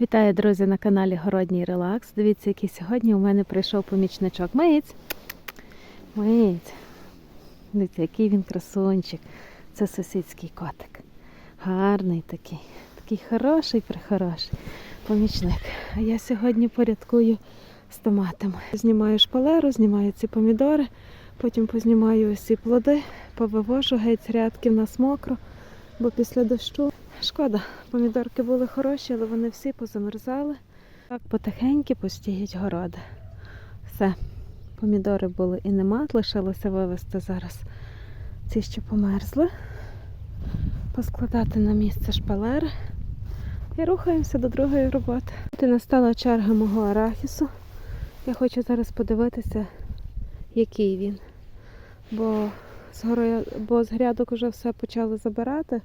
Вітаю, друзі, на каналі Городній Релакс. Дивіться, який сьогодні у мене прийшов помічничок. Миць. Миць. Дивіться, який він красунчик. Це сусідський котик. Гарний такий. Такий хороший, прихороший помічник. А я сьогодні порядкую з томатами. Знімаю шпалеру, знімаю ці помідори, потім познімаю ці плоди, повивожу геть з рядків на мокро, бо після дощу Шкода, помідорки були хороші, але вони всі позамерзали. Так потихеньки постіють городи. Все, помідори були і нема, лишилося вивезти зараз ці, що померзли, поскладати на місце шпалери і рухаємося до другої роботи. От настала черга мого арахісу. Я хочу зараз подивитися, який він. Бо з, гори... бо з грядок вже все почали забирати.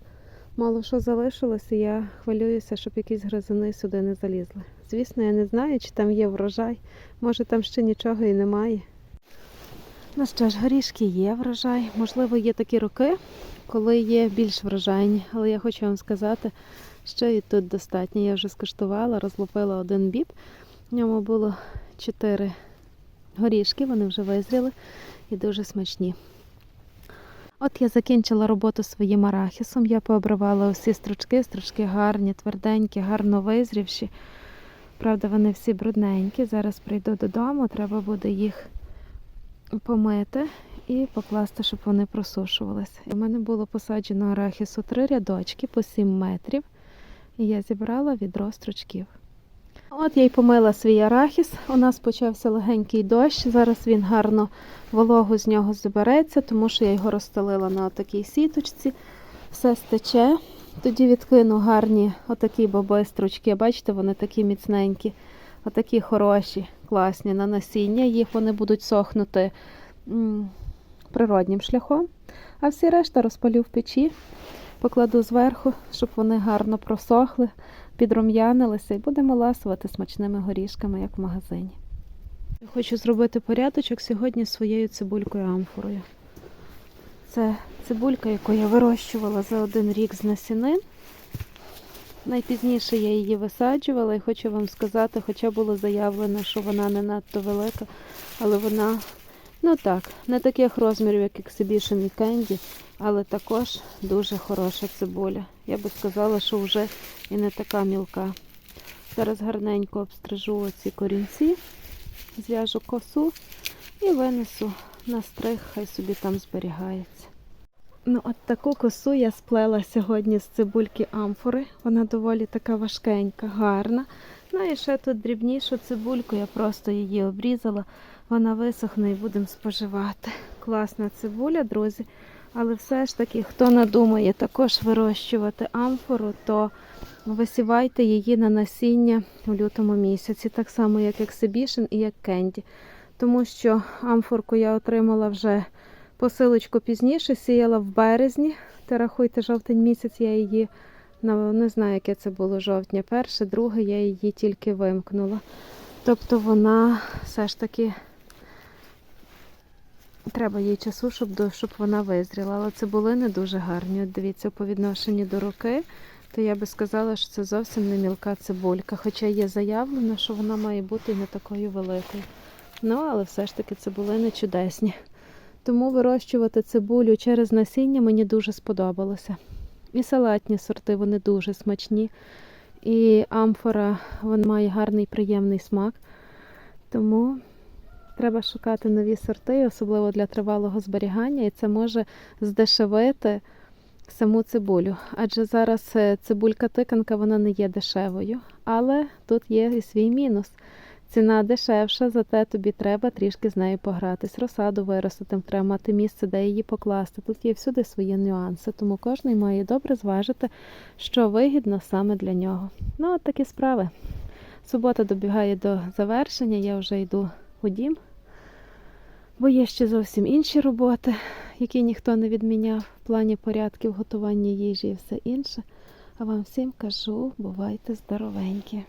Мало що залишилося, я хвилююся, щоб якісь гризуни сюди не залізли. Звісно, я не знаю, чи там є врожай. Може там ще нічого і немає. Ну що ж, горішки є врожай. Можливо, є такі роки, коли є більш врожайні. Але я хочу вам сказати, що і тут достатньо. Я вже скуштувала, розлупила один біб. В ньому було чотири горішки, вони вже визріли і дуже смачні. От я закінчила роботу своїм арахісом. Я пообривала усі стручки, стручки гарні, тверденькі, гарно визрівші. Правда, вони всі брудненькі. Зараз прийду додому, треба буде їх помити і покласти, щоб вони просушувалися. У мене було посаджено арахісу три рядочки по 7 метрів. І я зібрала відро стручків. От я й помила свій арахіс. У нас почався легенький дощ. Зараз він гарно вологу з нього забереться, тому що я його розстелила на такій сіточці. Все стече. Тоді відкину гарні отакі боби стручки. Бачите, вони такі міцненькі, отакі хороші, класні на насіння. Їх вони будуть сохнути природнім шляхом. А всі решта розпалю в печі, покладу зверху, щоб вони гарно просохли підрум'янилися і будемо ласувати смачними горішками, як в магазині. Я хочу зробити порядочок сьогодні своєю цибулькою амфорою. Це цибулька, яку я вирощувала за один рік з насінин. Найпізніше я її висаджувала і хочу вам сказати, хоча було заявлено, що вона не надто велика, але вона, ну так, не таких розмірів, як Exhibition і Candy, але також дуже хороша цибуля. Я би сказала, що вже і не така мілка. Зараз гарненько обстрижу оці корінці, зв'яжу косу і винесу на стриг, хай собі там зберігається. Ну, от таку косу я сплела сьогодні з цибульки амфори. Вона доволі така важкенька, гарна. Ну і ще тут дрібнішу цибульку, я просто її обрізала. Вона висохне і будемо споживати. Класна цибуля, друзі. Але все ж таки, хто надумає також вирощувати амфору, то висівайте її на насіння у лютому місяці, так само, як Exhibition і як Кенді. Тому що амфорку я отримала вже посилочку пізніше, сіяла в березні. Та рахуйте, жовтень місяць я її, не знаю, яке це було жовтня, перше, друге, я її тільки вимкнула. Тобто вона все ж таки. Треба їй часу, щоб щоб вона визріла. Але цибулини дуже гарні. От дивіться, по відношенню до руки, то я би сказала, що це зовсім не мілка цибулька. Хоча є заявлено, що вона має бути не такою великою. Ну, але все ж таки цибулини чудесні. Тому вирощувати цибулю через насіння мені дуже сподобалося. І салатні сорти, вони дуже смачні. І амфора вона має гарний приємний смак. Тому Треба шукати нові сорти, особливо для тривалого зберігання, і це може здешевити саму цибулю. Адже зараз цибулька-тиканка вона не є дешевою, але тут є і свій мінус. Ціна дешевша, зате тобі треба трішки з нею погратись. Розсаду виростити, треба мати місце, де її покласти. Тут є всюди свої нюанси, тому кожен має добре зважити, що вигідно саме для нього. Ну, от такі справи. Субота добігає до завершення, я вже йду у дім. Бо є ще зовсім інші роботи, які ніхто не відміняв в плані порядків готування їжі і все інше. А вам всім кажу, бувайте здоровенькі!